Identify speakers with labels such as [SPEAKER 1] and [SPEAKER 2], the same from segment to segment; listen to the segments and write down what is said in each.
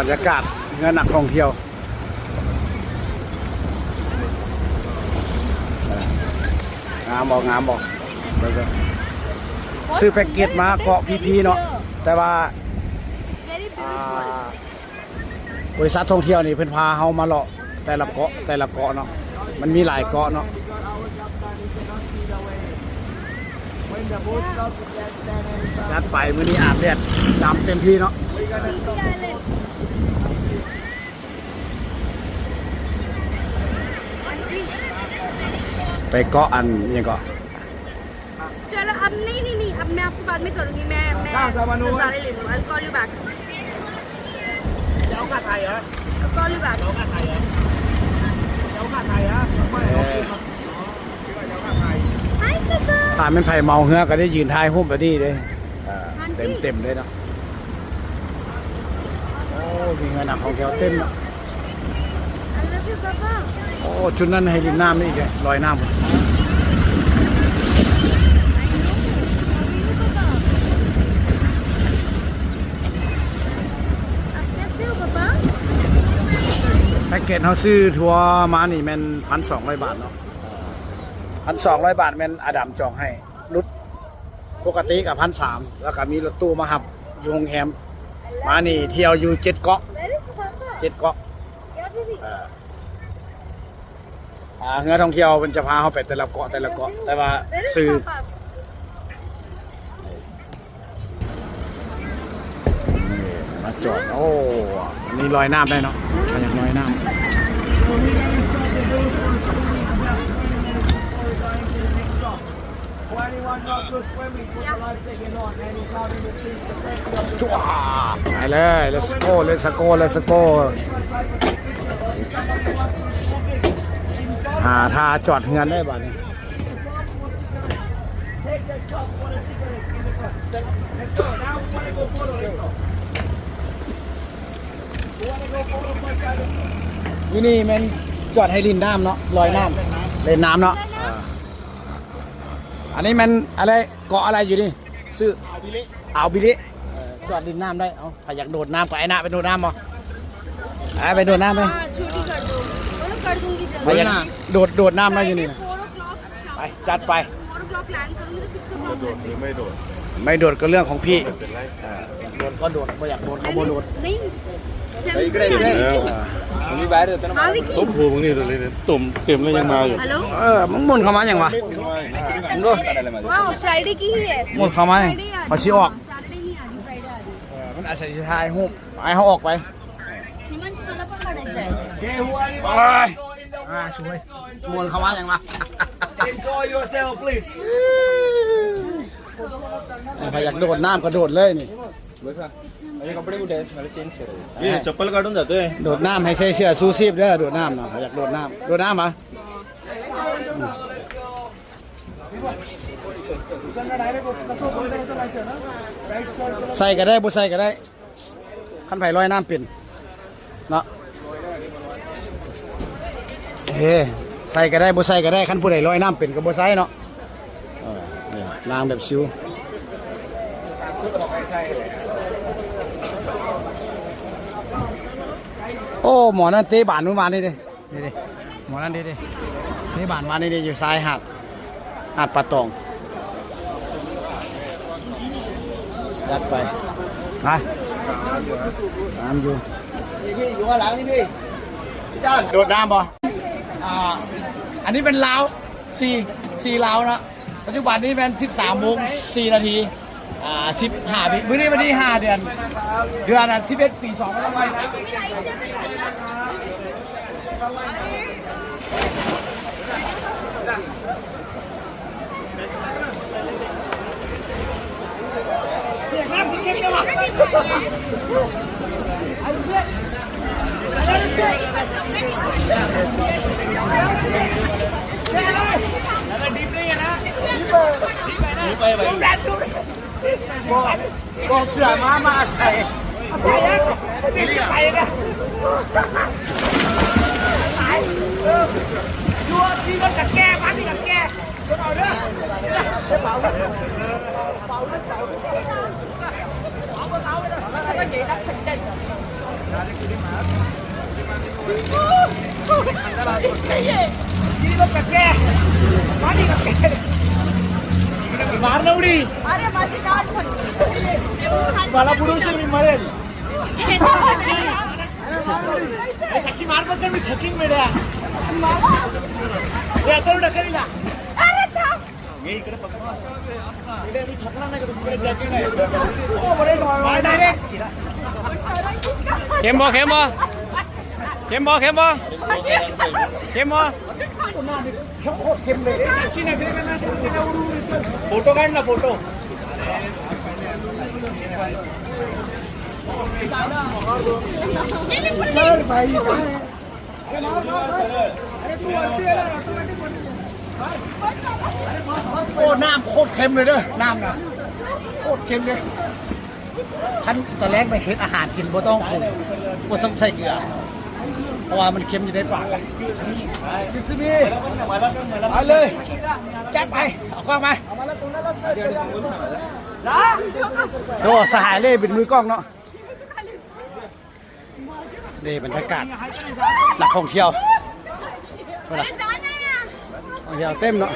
[SPEAKER 1] บรรยากาศเงินหนักท่องเที่ยวงามบอกงามบอกซื้อแพ็กเกจมาเกาะพีพีเนาะแต่ว่าบริษัทท่องเที่ยวนี่เพิ่นพาเฮามาเลาะแต่ละเกาะแต่ละเกาะเนาะมันมีหลายเกาะเนาะจัดไปมื้อนี้อาบแดดดำเต็มที่เนาะ ไปเกาะอันอิหยังเกาะ
[SPEAKER 2] चलो अब नहीं नहीं नहीं अब मैं आपको बाद में करूंगी मैं मैं नज़ारे ले लूँ I'll call you back
[SPEAKER 3] จะเอาค่าไทยเหรอ
[SPEAKER 2] I'll call you back
[SPEAKER 3] เอาค่าไทยเหรอจะเอาค่าไทยเหรอไม่เอาคืนมาอ๋อคิดว่าจะเอาค่าไทย
[SPEAKER 2] Hi Kaka
[SPEAKER 1] ถ้าแม่นไผเมาเฮือก็ได้ยืนถ่ายรูปแบบนี้เด้อ่า
[SPEAKER 2] อันที่
[SPEAKER 1] เต็มเต็มๆเลยเนาะโอ้มีเงินนักท่องเที่ยวเต็มเนาะ โอ้จุดนั้นให้รินน้ำนี่แกลอยน้ำแพ็กเกจเขาซื้อทัวร์มานี่มันพันสองร้อยบาทเนาะพันสองร้อยบาทมันอดัมจองให้รุดปกติกับพันสามแล้วก็มีรถตู้มาหับยงแฮมมานี่เที่ยวอยู่เจ็ดเกาะเจ็ดเกาะ อ่าเงืท่องเที่ยวมันจะพาเขาไปแต่ละเกาะแต่ละเกาะแต่ว่าสื่อมาจอดโอ้อันนี้ลอยน้ำได้เนาะมาอยางลอยน้ำจ้าไปเลย let's go let's go let's go าทาจอดเงินได้บ้านี่ยวินี่มันจอดให้ลินน้ำเนาะลอยน้ำเล่นน้ำเนาะอันนี้มันอะไรเกาะอะไรอยู่นี่ซื้อ
[SPEAKER 3] อ่า
[SPEAKER 1] วบิลิอ่จอดลินน้ำได้เอาใครอยากโดดน้ำก็ไอ้น้าไปโดดน้ำมั้ไอ้ไปโดดน้ำไหม
[SPEAKER 2] कर दूंगी
[SPEAKER 1] ใคร
[SPEAKER 2] जल्दी
[SPEAKER 1] อยากโดดโดดน้ำได้อยู่นี่นะ
[SPEAKER 2] फोर ओ क्लॉक
[SPEAKER 1] ไปจัดไป
[SPEAKER 2] फोर ओ क्लॉक प्लान करूंगी तो सिक्स ओ क्लॉक
[SPEAKER 1] ไม่โดดก็เรื่องของพี่เอ่ออยากโดดก็โดดไม่อยากโดดก็บ่โดด
[SPEAKER 2] नहीं
[SPEAKER 4] इकडे इकडे तुम्ही बाहेर होता ना
[SPEAKER 2] हाँ विकी
[SPEAKER 4] ต้มผูมึงนี่เลยเนี่ยตุ่มเต็มแล้วยังมาอยู่
[SPEAKER 2] हेलो
[SPEAKER 1] เออมึงหมุนเข้ามาอย่างวะ มึงดู
[SPEAKER 2] वाह फ्राइडे की ही है
[SPEAKER 1] หมุนเข้ามาอย่าง
[SPEAKER 2] फ्राइडे आ
[SPEAKER 1] พอชิออก
[SPEAKER 2] सैटरडे नहीं आ रही फ्राइडे आ रही
[SPEAKER 1] เออมันอาจจะสิทายหูปไอ้เขาออกไป
[SPEAKER 2] हिमांशु तुला पण काढायचं आहे
[SPEAKER 3] okay who are you
[SPEAKER 1] โอ้ย
[SPEAKER 3] go in the
[SPEAKER 1] อ่าช่วยหมุนเข้ามาอย่างวะ
[SPEAKER 3] enjoy yourself please
[SPEAKER 1] ใครอยากโดดน้ำก็โดดเลยนี่
[SPEAKER 4] माझे कपडे कुठे आहेत मला चेंज करायचे ये चप्पल काढून जातोय
[SPEAKER 1] โดดน้ำให้ใส่เสื้อซูซีบเด้อโดดน้ำเนาะใครอยากโดดน้ำโดดน้ำเหรอใส่ก็ได้บ่ใส่ก็ได้ขั้นไผ่ลอยน้ำเป็นเนาะ เฮ้ใส่ก็ได้บ่ใส่ก็ได้ขั้นผู้ใดลอยน้ำเป็นก็บ่ใส่เนาะเออเนี่ยล้างแบบชิวโอ้หมอนั่นเตะบานนู้นมานี่ดินี่ดิหมอนั่นดิดิเตะบานมานี่ดิอยู่ซ้ายหาดหาดปะตองจัดไปไปตามอยู่
[SPEAKER 3] อยู่ข้างหลังนี่พี่พี่จ้าน
[SPEAKER 1] โดดน้ำบ่ อ่าอันนี้เป็นลาวสี่สี่ลาวนะปัจจุบันนี้เป็นสิบสามโมงสี่นาทีอ่าสิบห้าปีมื้อนี้วันที่ห้าเดือน เดือนนั้นสิบเอ็ดปีสองไปนะไปนะดูที่มันกับแก้มั માર નવડી વાલા પુરુષે મી મરે સાક્ષી
[SPEAKER 3] માર પર
[SPEAKER 2] કઈ થકીને મેળ્યા. અત્યારે
[SPEAKER 3] ડકરી લા मी ઠકડા ના કરું ઇकडे જાકે ના ઓ
[SPEAKER 2] બરે માર
[SPEAKER 3] ડાયરેક્ટ કેમ બો કેમ બો કેમ બો કેમ तुझ्याकडे जॅकेट आहे ओ, बरे, मार direct.
[SPEAKER 1] เข้มบ่เข้มบ่เข้มบ่เข้มบ่เข้มบ่
[SPEAKER 3] साक्षी नाही फिरत ना, साक्षी नाही उडू, उडू. फोटो काढ ना फोटो
[SPEAKER 1] โอ้น้ำโคตรเค็มเลยเด้อน้ำนะโคตรเค็มเลยท่านตอนแรกไปเฮ็ดอาหารกินบ่ต้องปรุงบ่ต้องใส่เกลือ พราะว่ามันเค็มอยู่ในปากอะคิสมีเอาเลยจัดไปเอากล้องมาโอ้สหายเล่เป็นมือกล้องเนาะนี่บรรยากาศหลักท่องเที่ยวนองเต็มเนาะ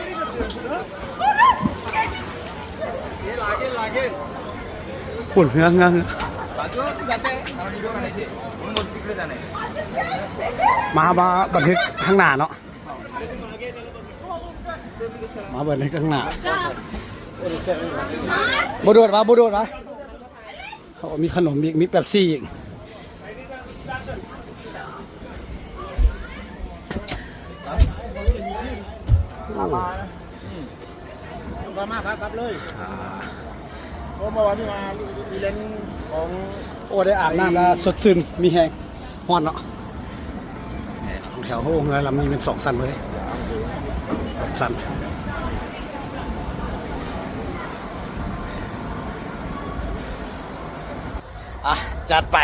[SPEAKER 1] ปุ่นเงื้อเงื้อ มามาบันทึกข้างหน้าเนาะมาบันทึกข้างหน้าบโดดวะบโดดวะเขามีขนมอีกมีแป๊บซี่อีก
[SPEAKER 3] มามาครับครับเลยเพราะเมื่อวานที่มาอีเลนของ
[SPEAKER 1] โอ้ได้อาบน้ำแล้วสดชื่นมีแหง ฮอนเนาะแถวโฮงแล้วลำนี้เป็นสองสันเลยสองสันอะ จัดไป